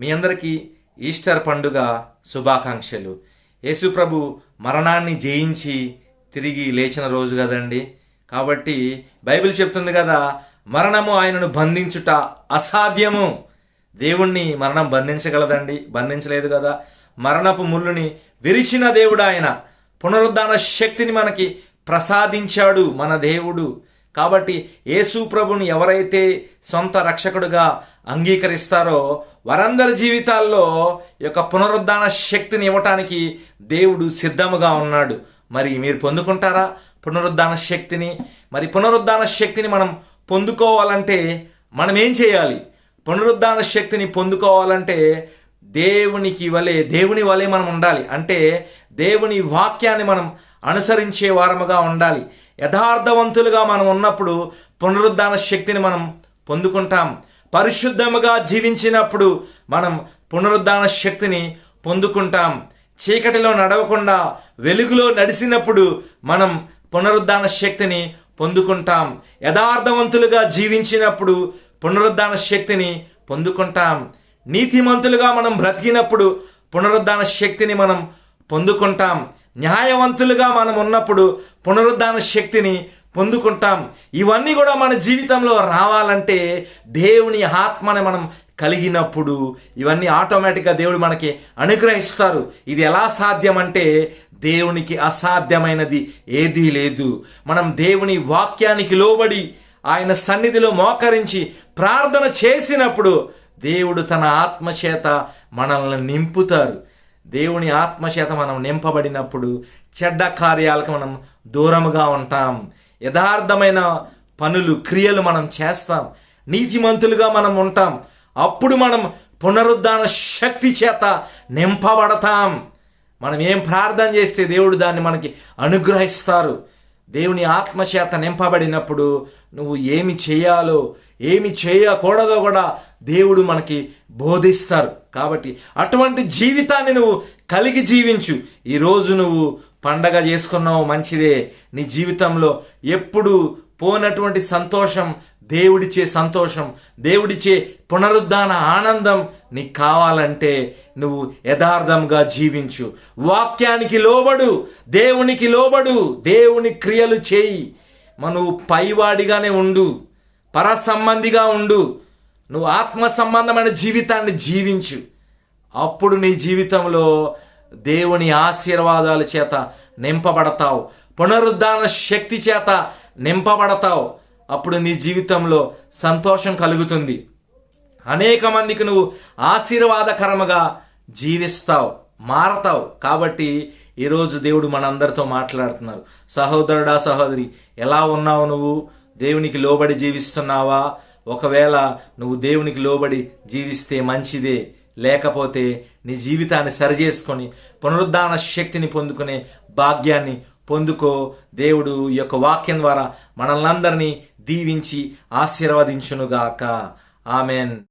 మీ అందరికీ ఈస్టర్ పండుగ శుభాకాంక్షలు. యేసుప్రభు మరణాన్ని జయించి తిరిగి లేచిన రోజు కదండి. కాబట్టి బైబిల్ చెప్తుంది కదా మరణము ఆయనను బంధించుట అసాధ్యము. దేవుణ్ణి మరణం బంధించగలదండి బంధించలేదు కదా. మరణపు ముళ్ళుని విరిచిన దేవుడు ఆయన. పునరుద్ధాన శక్తిని మనకి ప్రసాదించాడు మన దేవుడు. కాబట్టి యేసు ప్రభుని ఎవరైతే సొంత రక్షకుడుగా అంగీకరిస్తారో వారందరి జీవితాల్లో యొక్క పునరుద్ధాన శక్తిని ఇవ్వటానికి దేవుడు సిద్ధముగా ఉన్నాడు. మరి మీరు పొందుకుంటారా పునరుద్ధాన శక్తిని? మరి పునరుద్ధాన శక్తిని మనం పొందుకోవాలంటే మనం ఏం చేయాలి? పునరుద్ధాన శక్తిని పొందుకోవాలంటే దేవునికి వలె దేవుని వలె మనం ఉండాలి. అంటే దేవుని వాక్యాన్ని మనం అనుసరించే వారముగా ఉండాలి. యథార్థవంతులుగా మనం ఉన్నప్పుడు పునరుద్ధాన శక్తిని మనం పొందుకుంటాం. పరిశుద్ధముగా జీవించినప్పుడు మనం పునరుద్ధాన శక్తిని పొందుకుంటాం. చీకటిలో నడవకుండా వెలుగులో నడిచినప్పుడు మనం పునరుద్ధాన శక్తిని పొందుకుంటాం. యథార్థవంతులుగా జీవించినప్పుడు పునరుద్ధాన శక్తిని పొందుకుంటాం. నీతిమంతులుగా మనం బ్రతికినప్పుడు పునరుద్ధాన శక్తిని మనం పొందుకుంటాం. న్యాయవంతులుగా మనం ఉన్నప్పుడు పునరుద్ధాన శక్తిని పొందుకుంటాం. ఇవన్నీ కూడా మన జీవితంలో రావాలంటే దేవుని ఆత్మని మనం కలిగినప్పుడు ఇవన్నీ ఆటోమేటిక్గా దేవుడు మనకి అనుగ్రహిస్తారు. ఇది ఎలా సాధ్యమంటే దేవునికి అసాధ్యమైనది ఏదీ లేదు. మనం దేవుని వాక్యానికి లోబడి ఆయన సన్నిధిలో మోకరించి ప్రార్థన చేసినప్పుడు దేవుడు తన ఆత్మచేత మనల్ని నింపుతారు. దేవుని ఆత్మచేత మనం నింపబడినప్పుడు చెడ్డ కార్యాలకు మనం దూరముగా ఉంటాం. యథార్థమైన పనులు క్రియలు మనం చేస్తాం. నీతిమంతులుగా మనం ఉంటాం. అప్పుడు మనం పునరుద్ధాన శక్తి చేత నింపబడతాం. మనం ఏం ప్రార్థన చేస్తే దేవుడు దాన్ని మనకి అనుగ్రహిస్తారు. దేవుని ఆత్మచేత నింపబడినప్పుడు నువ్వు ఏమి చేయాలో ఏమి చేయకూడదో కూడా దేవుడు మనకి బోధిస్తారు. కాబట్టి అటువంటి జీవితాన్ని నువ్వు కలిగి జీవించు. ఈరోజు నువ్వు పండగ చేసుకున్నావు మంచిదే. నీ జీవితంలో ఎప్పుడు పోనటువంటి సంతోషం దేవుడిచ్చే సంతోషం దేవుడిచ్చే పునరుద్ధాన ఆనందం నీకు కావాలంటే నువ్వు యథార్థంగా జీవించు. వాక్యానికి లోబడు దేవునికి లోబడు దేవుని క్రియలు చేయి. నువ్వు పైవాడిగానే ఉండు పరసంబంధిగా ఉండు. నువ్వు ఆత్మ సంబంధమైన జీవితాన్ని జీవించు. అప్పుడు నీ జీవితంలో దేవుని ఆశీర్వాదాల చేత నింపబడతావు. పునరుద్ధాన శక్తి చేత నింపబడతావు. అప్పుడు నీ జీవితంలో సంతోషం కలుగుతుంది. అనేక మందికి నువ్వు ఆశీర్వాదకరముగా జీవిస్తావు మారతావు. కాబట్టి ఈరోజు దేవుడు మనందరితో మాట్లాడుతున్నారు. సహోదరుడా సహోదరి ఎలా ఉన్నావు నువ్వు? దేవునికి లోబడి జీవిస్తున్నావా? ఒకవేళ నువ్వు దేవునికి లోబడి జీవిస్తే మంచిదే. లేకపోతే నీ జీవితాన్ని సరిచేసుకొని పునరుద్ధాన శక్తిని పొందుకునే భాగ్యాన్ని పొందుకో. దేవుడు ఈ యొక్క వాక్యం ద్వారా మనల్నందరినీ దీవించి ఆశీర్వదించునుగాక. ఆమెన్.